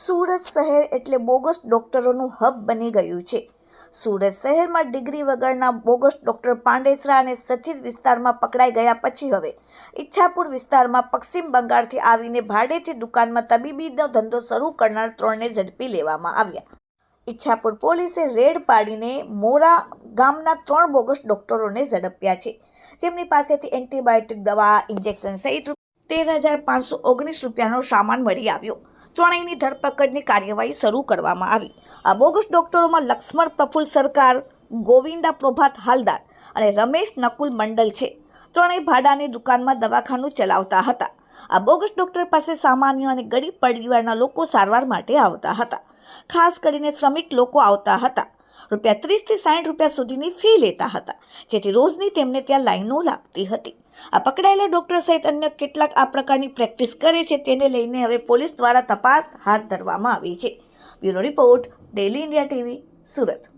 સુરત શહેર એટલે bogus ડૉક્ટરોનું hub બની ગયું છે. સુરત શહેરમાં ડિગ્રી વગરના બોગસ ડૉક્ટર પાંડેસરા અને સચિત વિસ્તારમાં પકડાઈ ગયા પછી હવે ઈચ્છાપુર વિસ્તારમાં પશ્ચિમ બંગાળથી આવીને ભાડેથી દુકાનમાં તબીબીનો ધંધો શરૂ કરનાર ત્રણને ઝડપી લેવામાં આવ્યા. ઈચ્છાપુર પોલીસે રેડ પાડીને મોરા ગામના ત્રણ બોગસ ડૉક્ટરોને ઝડપ્યા છે. જેમની પાસેથી એન્ટીબાયોટિક દવા, ઇન્જેક્શન સહિત તેર હજાર પાંચસો ઓગણીસ રૂપિયાનો સામાન મળી આવ્યો. ત્રણેયની ધરપકડની કાર્યવાહી શરૂ કરવામાં આવી. આ બોગસ ડોક્ટરોમાં લક્ષ્મણ પ્રફુલ્લ સરકાર, ગોવિંદા પ્રભાત હાલદાર અને રમેશ નકુલ મંડલ છે. ત્રણેય ભાડાની દુકાનમાં દવાખાનું ચલાવતા હતા. આ બોગસ ડોક્ટર પાસે સામાન્ય અને ગરીબ પરિવારના લોકો સારવાર માટે આવતા હતા. ખાસ કરીને શ્રમિક લોકો આવતા હતા. રૂપિયા ત્રીસથી સાઠ રૂપિયા સુધીની ફી લેતા હતા, જેથી રોજની તેમને ત્યાં લાઈનો લાગતી હતી. આ પકડાયેલા ડોક્ટર સહિત અન્ય કેટલાક આ પ્રકારની પ્રેક્ટિસ કરે છે તેને લઈને હવે પોલીસ દ્વારા તપાસ હાથ ધરવામાં આવી છે. Bureau report daily India TV, Surat.